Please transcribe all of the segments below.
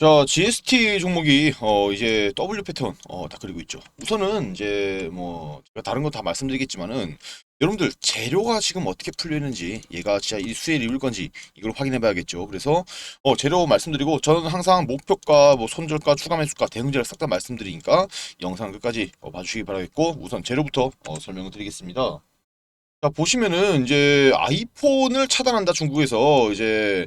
자, GST 종목이 어 이제 W 패턴 어다 그리고 있죠. 우선은 이제 뭐 제가 다른 거다 말씀드리겠지만은 여러분들 재료가 지금 어떻게 풀려 있는지 얘가 진짜 이 수혜를 이룰 건지 이걸 확인해 봐야겠죠. 그래서 어 재료 말씀드리고 저는 항상 목표가 뭐 손절가 추가 매수가 대응제를 싹 다 말씀드리니까 영상 끝까지 어, 봐주시기 바라겠고 우선 재료부터 어, 설명을 드리겠습니다. 자, 보시면은 이제 아이폰을 차단한다 중국에서 이제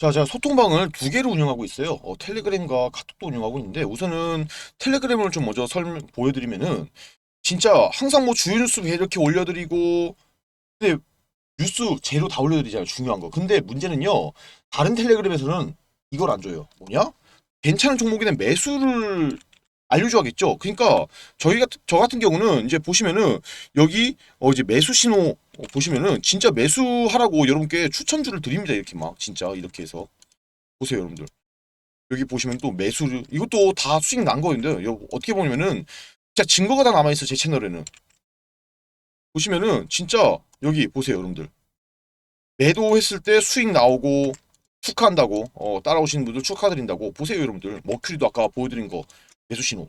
자, 제가 소통방을 두 개를 운영하고 있어요. 어, 텔레그램과 카톡도 운영하고 있는데 우선은 텔레그램을 좀 먼저 설명 보여드리면은 진짜 항상 뭐 주요 뉴스 이렇게 올려드리고 근데 뉴스 재료 다 올려드리잖아요. 중요한 거. 근데 문제는요. 다른 텔레그램에서는 이걸 안 줘요. 뭐냐? 괜찮은 종목에 대한 매수를 알려줘야겠죠. 그러니까 저희 같은 저 같은 경우는 이제 보시면은 여기 어 이제 매수 신호 어, 보시면은 진짜 매수하라고 여러분께 추천주를 드립니다. 이렇게 막 진짜 이렇게 해서 보세요, 여러분들. 여기 보시면 또 매수를 이것도 다 수익 난 거인데 요 어떻게 보면은 진짜 증거가 다 남아 있어 제 채널에는 보시면은 진짜 여기 보세요, 여러분들. 매도했을 때 수익 나오고 축하한다고 어, 따라오시는 분들 축하드린다고 보세요 여러분들 머큐리도 아까 보여드린 거 매수 신호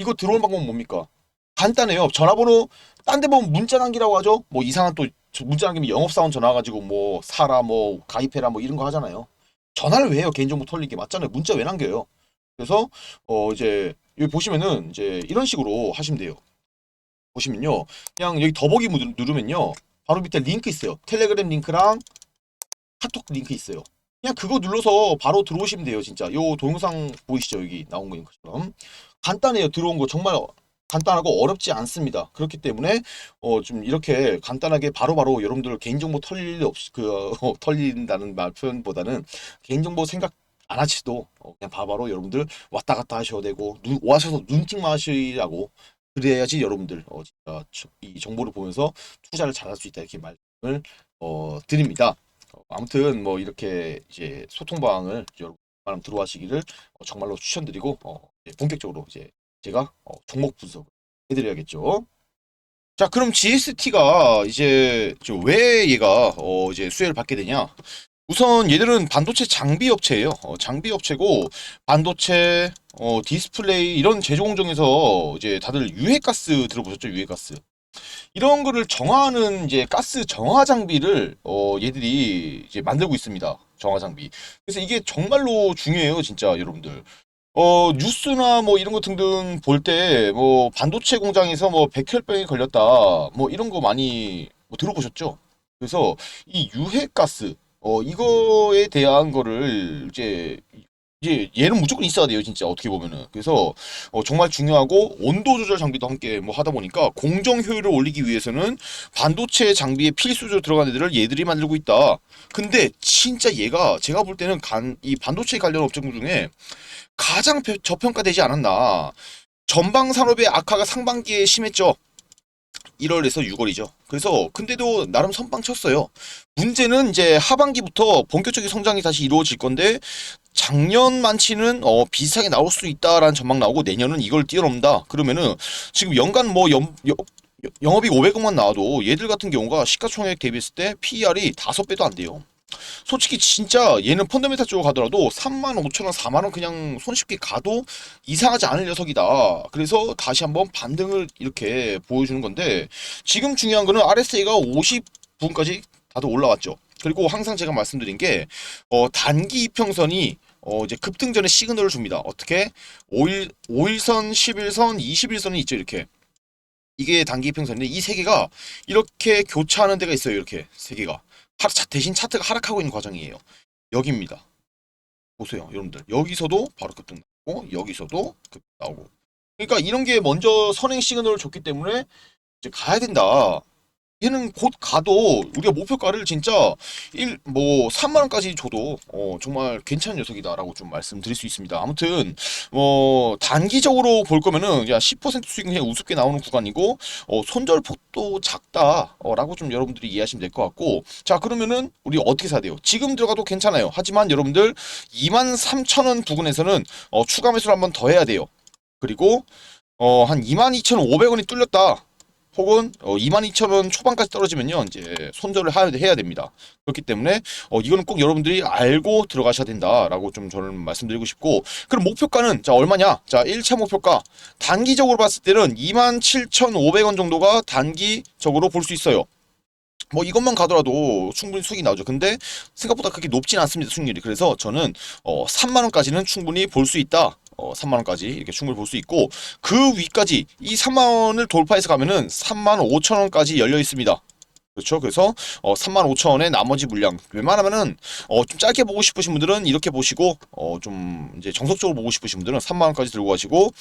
이거 들어오는 방법은 뭡니까? 간단해요. 전화번호 딴 데 보면 문자 남기라고 하죠? 뭐 이상한 또저 문자 남기면 영업사원 전화 가지고 뭐 사라 뭐 가입해라 뭐 이런 거 하잖아요. 전화를 왜 해요? 개인정보 털리게 맞잖아요. 문자 왜 남겨요? 그래서 어 이제 여기 보시면은 이제 이런 식으로 하시면 돼요. 보시면요. 그냥 여기 더보기 누르- 누르면요. 바로 밑에 링크 있어요. 텔레그램 링크랑 카톡 링크 있어요 그냥 그거 눌러서 바로 들어오시면 돼요 진짜. 요 동영상 보이시죠? 여기 나온 거 링크처럼. 간단해요. 들어온 거 정말 간단하고 어렵지 않습니다. 그렇기 때문에 어 좀 이렇게 간단하게 바로바로 여러분들 개인정보 털릴 일 없이 그 어, 털린다는 말 표현보다는 개인정보 생각 안 하시도 어, 그냥 바로바로 여러분들 왔다 갔다 하셔도 되고 눈, 와셔서 눈팅만 하시라고 그래야지 여러분들 어, 진짜 저- 이 정보를 보면서 투자를 잘할 수 있다 이렇게 말씀을 어, 드립니다. 어, 아무튼 뭐 이렇게 이제 소통 방을 여러분 많이 들어와시기를 어, 정말로 추천드리고 어, 본격적으로 이제 제가 어, 종목 분석을 해드려야겠죠. 자, 그럼 GST가 이제 저왜 얘가 어, 이제 수혜를 받게 되냐? 우선 얘들은 반도체 장비 업체예요. 어, 장비 업체고 반도체, 어, 디스플레이 이런 제조 공정에서 이제 다들 유해가스 들어보셨죠? 유해가스. 이런 거를 정화하는 이제 가스 정화 장비를 어, 얘들이 이제 만들고 있습니다. 정화 장비. 그래서 이게 정말로 중요해요, 진짜 여러분들. 어, 뉴스나 뭐 이런 거 등등 볼 때 뭐 반도체 공장에서 뭐 백혈병이 걸렸다. 뭐 이런 거 많이 뭐 들어보셨죠? 그래서 이 유해 가스 어, 이거에 대한 거를 이제 이제 얘는 무조건 있어야 돼요 진짜 어떻게 보면은 그래서 어, 정말 중요하고 온도 조절 장비도 함께 뭐 하다 보니까 공정 효율을 올리기 위해서는 반도체 장비에 필수적으로 들어간 애들을 얘들이 만들고 있다 근데 진짜 얘가 제가 볼 때는 간, 이 반도체 관련 업종 중에 가장 벼- 저평가되지 않았나 전방 산업의 악화가 상반기에 심했죠 1월에서 6월이죠. 그래서 근데도 나름 선빵 쳤어요. 문제는 이제 하반기부터 본격적인 성장이 다시 이루어질 건데 작년 만치는 어, 비슷하게 나올 수 있다라는 전망 나오고 내년은 이걸 뛰어넘다. 그러면은 지금 연간 뭐 연, 여- 여- 영업이익 500억만 나와도 얘들 같은 경우가 시가총액 대비했을 때 PER이 5배도 안 돼요. 솔직히 진짜 얘는 펀더멘탈 쪽으로 가더라도 3만 5천 원, 4만 원 그냥 손쉽게 가도 이상하지 않을 녀석이다. 그래서 다시 한번 반등을 이렇게 보여주는 건데 지금 중요한 거는 RSA가 50분까지 다들 올라왔죠. 그리고 항상 제가 말씀드린 게 어, 단기 이평선이 어, 이제 급등전에 시그널을 줍니다. 어떻게? 5일 5일선, 11선, 21선이 있죠, 이렇게. 이게 단기 이평선인데 이 세 개가 이렇게 교차하는 데가 있어요, 이렇게 세 개가. 대신 차트가 하락하고 있는 과정이에요. 여기입니다. 보세요, 여러분들. 여기서도 바로 급등 나오고 여기서도 급등 나오고. 그러니까 이런 게 먼저 선행 시그널을 줬기 때문에 이제 가야 된다. 얘는 곧 가도 우리가 목표가를 진짜 1, 뭐 3만 원까지 줘도 어, 정말 괜찮은 녀석이다라고 좀 말씀드릴 수 있습니다. 아무튼 뭐 단기적으로 볼 거면은 그냥 10% 수익은 그냥 우습게 나오는 구간이고 어, 손절폭도 작다라고 좀 여러분들이 이해하시면 될 것 같고 자 그러면은 우리 어떻게 사야 돼요? 지금 들어가도 괜찮아요. 하지만 여러분들 2만 3천 원 부근에서는 어, 추가 매수를 한번 더 해야 돼요. 그리고 어, 한 22,500원이 뚫렸다. 혹은 어, 22,000원 초반까지 떨어지면요 이제 손절을 하- 해야 됩니다. 그렇기 때문에 어, 이거는 꼭 여러분들이 알고 들어가셔야 된다라고 좀 저는 말씀드리고 싶고 그럼 목표가는 자 얼마냐? 자 1차 목표가 단기적으로 봤을 때는 27,500원 정도가 단기적으로 볼 수 있어요. 뭐 이것만 가더라도 충분히 수익이 나오죠. 근데 생각보다 그렇게 높진 않습니다. 수익률이. 그래서 저는 어 3만 원까지는 충분히 볼 수 있다. 어 3만 원까지 이렇게 충분히 볼 수 있고 그 위까지 이 3만 원을 돌파해서 가면은 3만 5천 원까지 열려 있습니다. 그렇죠. 그래서 어 3만 5천 원의 나머지 물량 웬만하면은 어 좀 짧게 보고 싶으신 분들은 이렇게 보시고 어 좀 이제 정석적으로 보고 싶으신 분들은 3만 원까지 들고 가시고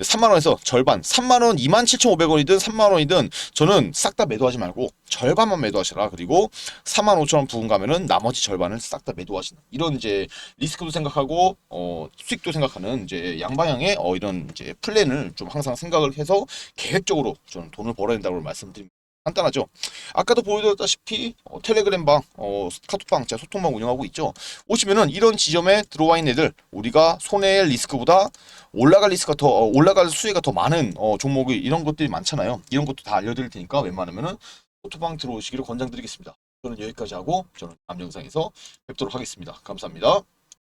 3만 원에서 절반 3만 원 27,500원이든 3만 원이든 저는 싹 다 매도하지 말고 절반만 매도하시라. 그리고 4만 5천 원 부분 가면은 나머지 절반을 싹 다 매도하시는 이런 이제 리스크도 생각하고 어 수익도 생각하는 이제 양방향의 어 이런 이제 플랜을 좀 항상 생각을 해서 계획적으로 저는 돈을 벌어야 된다고 말씀드립니다. 간단하죠. 아까도 보여드렸다시피 어, 텔레그램방, 어, 카톡방, 제가 소통방 운영하고 있죠. 오시면은 이런 지점에 들어와 있는 애들 우리가 손해의 리스크보다 올라갈 리스크가 더 어, 올라갈 수혜가 더 많은 어, 종목이 이런 것들이 많잖아요. 이런 것도 다 알려드릴 테니까 웬만하면은 소통방 들어오시기를 권장드리겠습니다. 저는 여기까지 하고 저는 다음 영상에서 뵙도록 하겠습니다. 감사합니다.